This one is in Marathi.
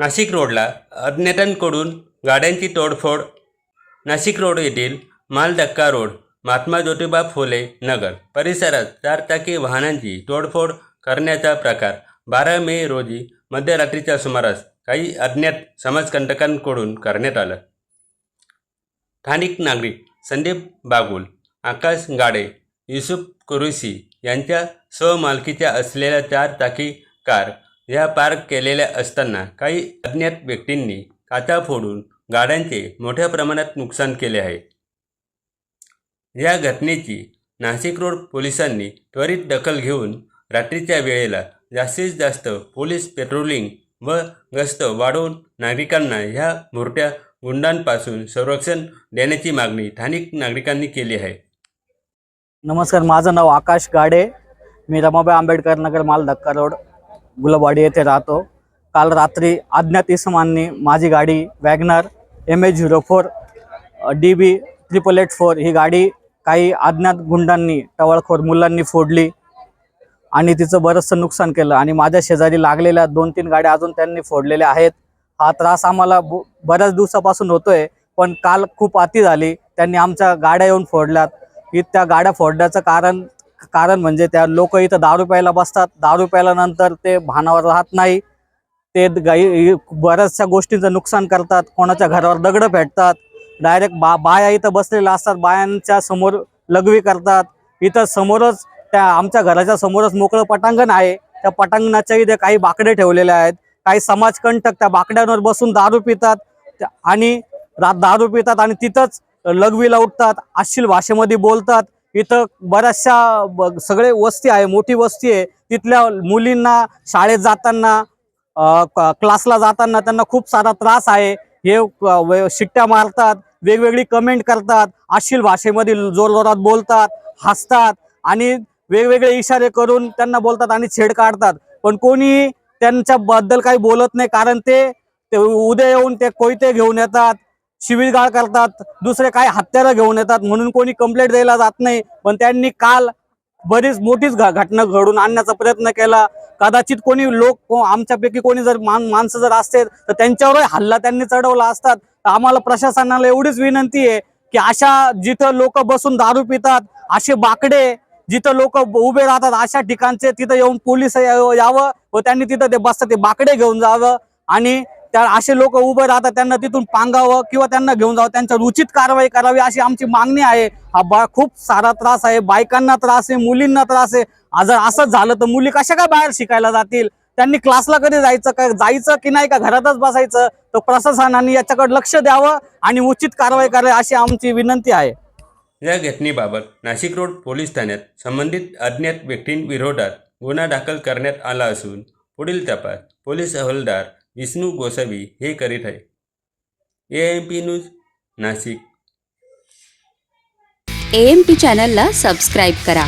नाशिक रोडला अज्ञातांकडून गाड्यांची तोडफोड. नाशिक रोड येथील मालधक्का रोड महात्मा ज्योतिबा फुले नगर परिसरात चारचाकी वाहनांची तोडफोड करण्याचा प्रकार. बारा मे रोजी मध्यरात्रीच्या सुमारास काही अज्ञात समाजकंटकांकडून करण्यात आलं. स्थानिक नागरिक संदीप बागुल आकाश गाडे युसुफ कुरुशी यांच्या स्वमालकीच्या असलेल्या चार चाकी कार या पार्क केलेल्या असताना काही अज्ञात व्यक्तींनी काचा फोडून गाड्यांचे मोठ्या प्रमाणात नुकसान केले आहे. या घटनेची नाशिक रोड पोलिसांनी त्वरित दखल घेऊन रात्रीच्या वेळेला जास्तीत जास्त पोलीस पेट्रोलिंग व गस्त वाढवून नागरिकांना ह्या मोठ्या गुंडांपासून संरक्षण देण्याची मागणी स्थानिक नागरिकांनी केली आहे. नमस्कार माझं नाव आकाश गाडे. मी रमाबाई आंबेडकर नगर माल धक्का रोड. गुलाबवाडी येथे राहतो. काल रात्री अज्ञात इसमांनी माझी गाडी WagonR M H zero four D B triple eight four ही गाडी काही अज्ञात गुंडांनी टवळखोर मुलांनी फोडली आणि तिचं बरंचसं नुकसान केलं आणि माझ्या शेजारी लागलेल्या दोन तीन गाड्या अजून त्यांनी फोडलेल्या आहेत. हा त्रास आम्हाला ब- बऱ्याच दिवसापासून होतोय पण काल खूप अति झाली. त्यांनी आमच्या गाड्या येऊन फोडल्यात. की त्या गाड्या फोडण्याचं कारण कारण म्हणजे त्या लोक इथं दारू प्यायला बसतात. दारू प्यायल्यानंतर ते भानावर राहत नाही. ते गाई बऱ्याचशा गोष्टींचं नुकसान करतात. कोणाच्या घरावर दगडं फेटतात डायरेक्ट बा बाया इथं बसलेल्या असतात. बायांच्या समोर लघवी करतात. इथं समोरच त्या आमच्या घराच्या समोरच मोकळं पटांगण आहे. त्या पटांगणाच्या इथे काही बाकडे ठेवलेले आहेत. काही समाजकंटक त्या बाकड्यांवर बसून दारू पितात. आणि दारू पितात आणि तिथंच लघवीला उठतात. अश्लील भाषेमध्ये बोलतात. इथं बऱ्याचशा ब- सगळे वस्ती आहे मोठी वस्ती आहे. तिथल्या मुलींना शाळेत जाताना क्लासला जाताना त्यांना खूप सारा त्रास आहे. हे शिट्ट्या मारतात वेगवेगळी कमेंट करतात अश्लील भाषेमध्ये जोरजोरात बोलतात हसतात आणि वेगवेगळे इशारे करून त्यांना बोलतात आणि छेड काढतात. पण कोणी त्यांच्याबद्दल काही बोलत नाही कारण ते उद्या येऊन ते कोयते घेऊन येतात शिवीगाळ करतात दुसरे काही हत्यारं घेऊन येतात म्हणून कोणी कंप्लेंट द्यायला जात नाही. पण त्यांनी काल बरीच मोठीच घटना घडून आणण्याचा प्रयत्न केला. कदाचित कोणी लोक आमच्यापैकी कोणी जर मान माणसं जर असते तर त्यांच्यावरही हल्ला त्यांनी चढवला असतात. तर आम्हाला प्रशासनाला एवढीच विनंती आहे की अशा जिथं लोक बसून दारू पितात असे बाकडे जिथं लोक उभे राहतात अशा ठिकाणचे तिथं येऊन पोलीस यावं व त्यांनी तिथं ते बसतात ते बाकडे घेऊन जावं. आणि त्या असे लोक उभे राहतात त्यांना तिथून पांगावं किंवा त्यांना घेऊन जावं त्यांच्यावर उचित कारवाई करावी अशी आमची मागणी आहे. हा बा खूप सारा त्रास आहे बायकांना त्रास आहे मुलींना त्रास आहे. जर असंच झालं तर मुली कशा काय बाहेर शिकायला जातील? त्यांनी क्लासला कधी जायचं का जायचं की नाही का घरातच बसायचं? तर प्रशासनाने याच्याकडे लक्ष द्यावं आणि उचित कारवाई करावी अशी आमची विनंती आहे. या घटनेबाबत नाशिक रोड पोलीस ठाण्यात संबंधित अज्ञात व्यक्तींविरोधात गुन्हा दाखल करण्यात आला असून पुढील तपास पोलीस हवालदार विष्णू गोसावी हे करीत आहे. A M P news Nashik. A M P चॅनलला सबस्क्राईब करा.